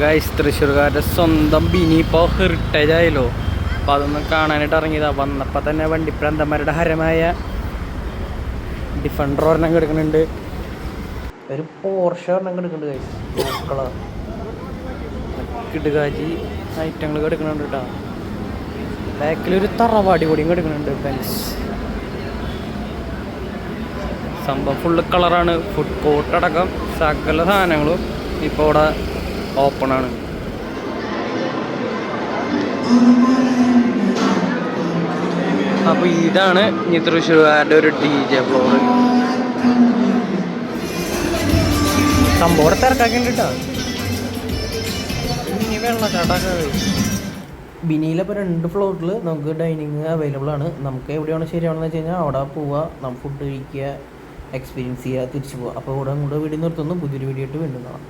Guys തൃശ്ശൂർക്കാരുടെ സ്വന്തം ബിനി ഇപ്പോൾ heritage ആയല്ലോ. അതൊന്ന് കാണാനായിട്ട് ഇറങ്ങിയതാ. വന്നപ്പോൾ തന്നെ വണ്ടിപ്രാന്തന്മാരുടെ ഹരമായ ഡിഫൻഡർ ഒരെണ്ണം കിടക്കുന്നുണ്ട്. ഒരു പോർഷ ഒരെണ്ണം കിടക്കുന്നുണ്ട് ഗൈസ് കളർ കിടുകാജി ഐറ്റങ്ങൾ കിടക്കുന്നുണ്ട് കേട്ടോ ബാക്കിലൊരു തറവാടി കൂടിയും കിടക്കുന്നുണ്ട് ബെൻസ് സംഭവം ഫുള്ള് കളറാണ് ഫുഡ് കോർട്ട് അടക്കം സകല സാധനങ്ങളും ഇപ്പോൾ ഇവിടെ ഓപ്പൺ ആണ് അപ്പോൾ ഇതാണ് ഇനി തൃശ്ശൂർകാരുടെ ഒരു ഡി ജെ ഫ്ലോർ സംഭവം ഇവിടെ തിരക്കാക്കിണ്ട് കേട്ടോ. ഇനി വെള്ളച്ചാട്ടമൊക്കെ ബിനിയിലിപ്പോൾ രണ്ട് ഫ്ലോറിൽ നമുക്ക് ഡൈനിങ് അവൈലബിൾ ആണ്. നമുക്ക് എവിടെയാണ് ശരിയാണെന്ന് വെച്ച് കഴിഞ്ഞാൽ അവിടെ പോവുക നമുക്ക് ഫുഡ് കഴിക്കുക എക്സ്പീരിയൻസ് ചെയ്യുക തിരിച്ചു പോവുക അപ്പോൾ ഇവിടെ അങ്ങോട്ട് വീഡിയോ നിർത്തുന്നു. പുതിയൊരു വീഡിയോ ആയിട്ട് വീണ്ടും കാണാം.